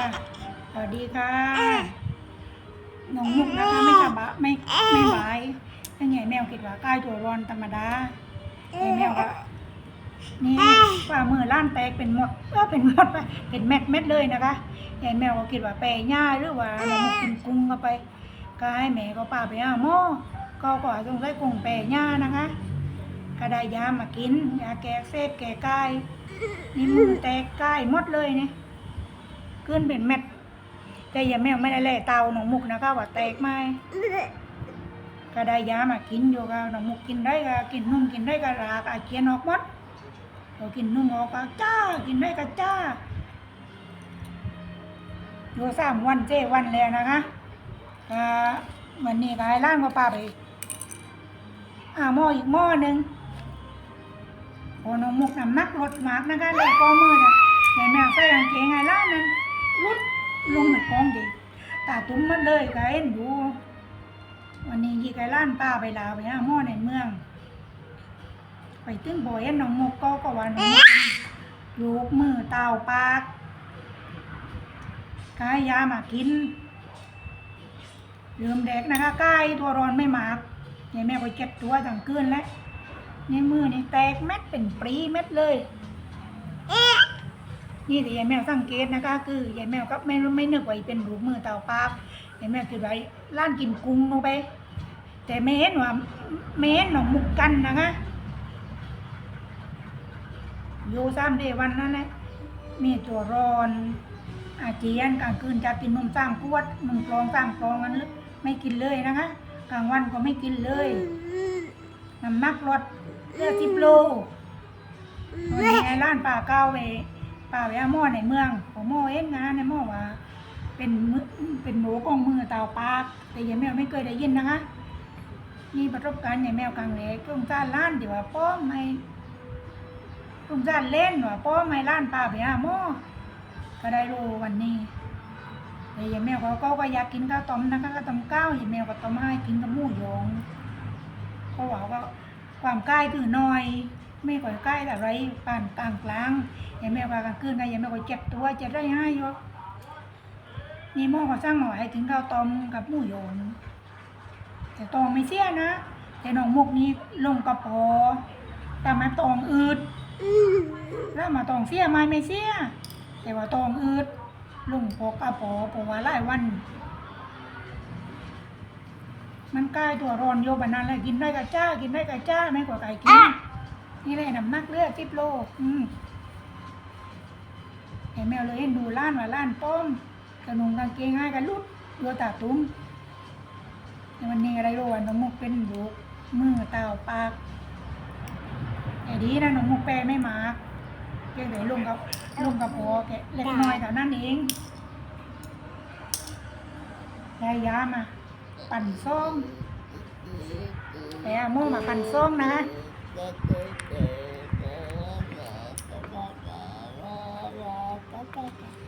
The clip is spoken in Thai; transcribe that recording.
ค่ะ สวัสดีค่ะน้องมุกนะคะไม่สบายไม่ไม่บายเป็นไงแมวคิดว่าใกล้ตัวร้อนธรรมดาไอ้แมวก็นี่ฝ่ามือล้านแตกเป็นหมดเออเป็นหมดไปเป็นเม็ดเม็ดเลยนะคะยายแมวก็คิดว่าแปรย่าหรือว่าน้องมุกกินกุ้งเข้าไป ก็ให้แม่ก็ป้าไปหาหม้อก็ก่อสงสัยกุ้งแปรย่านะคะก็ได้ยามากินยาแก้เสพแก้กายนี่มือแตกกายหมดเลยเนี่ย ขึ้นเป็นเม็ด แต่ยาแมวไม่ได้แล่เตาหนองมุกนะคะว่าแตกไหมก็ได้ยามากินอยู่ก็หนองมุกกินได้ก็กินนุ่มกินได้ก็รากอาเจียนออกหมดพอกินนุ่มออกก็จ้า กินได้ก็จ้าอยู่สามวันเจ้วันแล้วนะคะก็วันนี้ก็ให้ร่างก็ป้าไปอ่าหม้ออีกหม้อหนึ่งโอ้น้องมุกน้ำหนักลดมากนะคะเลยก็มือนะยายแมวใส่กางเกงไงล่ะนั้น ลุดลงในกองดีตาตุ้มมันเลยก็เห็นดู วันนี้ยี่ไก่ล้านป้าไปลาวไปหาหม้อในเมือง ไปตึ้งบ่อยนน้องมกก็ก็ว่าน้องมกลูกมือเต่าปากกายยามากินลืมแดกนะคะกายตัวร้อนไม่มากยายแม่ไปเก็บตัวทั้งคืนแล้วนี่มือนี่แตกเม็ดเป็นปรีเม็ดเลย นี่ที่ยายแมวสังเกตนะคะ คือยายแมวก็ไม่ไม่นึกว่าเป็นรูปมือเต่าปากยายแมวคิดว่าล้านกินกุ้งลงไป แต่ไม่เห็นว่าไม่เห็นหนองมุกกันนะคะอยู่สามเดวันนั้นแหละมีตัวร้อนอาเจียนกลางคืนจะกินนมสร้างขวดนมกรองสร้างกรองนั้นลึกไม่กินเลยนะคะกลางวันก็ไม่กินเลยน้ำหนักลดเลือดสิบโลวันนี้ไอ้ร้านป่าเก้าไป ป่าไปหาหม้อในเมืองผมหม้อเอ็นงานในหม้อว่า เป็นมือเป็นหมูกองมือเตาปากแต่ยายแมวไม่เคยได้ยินนะคะนี่ประสบการณ์ยายแมวกลางเล็กตุ้งซ่านล้านเดี๋ยวว่าป้อมไม่ตุ้งซ่านเล่นว่าป้อมไม่ล้านป่าไปหาหม้อก็ได้รู้วันนี้แต่ยายแมวเขาก็ก็อยากกินข้าวต้มนะคะข้าวต้มก้าวยายแมวก็ต้มให้กินกับหมูยองเพราะว่าความใกล้คือน้อย ไม่ค่อยใกล้แต่ไรปานกลางกลางยายแม่ว่ากลางคืนไงยายแม่ก็เจ็บตัวเจ็บได้ให้ยู่นี่หม้อก็สร้างหน่อยให้ถึงข้าวต้มกับหมูหยองแต่ตองไม่เสียนะแต่น้องมุกนี้ลงกระเพาะแต่มาตองอืดแล้วมาตองเสียไหมไม่เสียแต่ว่าตองอืดลงพอกระเพาะเพราะว่าหลายวัน มันใกล้ตัวร้อนโยบันนั้นเลยกินได้กับจ้า กินได้กับจ้าไม่กว่าไก่กิน นี่เลยน้ำหนักเลือดสิบโลอืมไอ้แมวเลยเห็นดูล้านว่าล้านป้อมกระนุงกางเกงให้กันลุดโยตาตุ้มในวันนี้อะไรรู้ว่าน้องมุกเป็นลูกมือเต่าปากแต่ดีนะน้องมุกแปลไม่มาเพียงแต่ลุงกับลุงกับพอแกเล็กน้อยแต่นั้นเองได้ยามาปั่นส้มแต่เอาโม่มาปั่นส้มนะ 对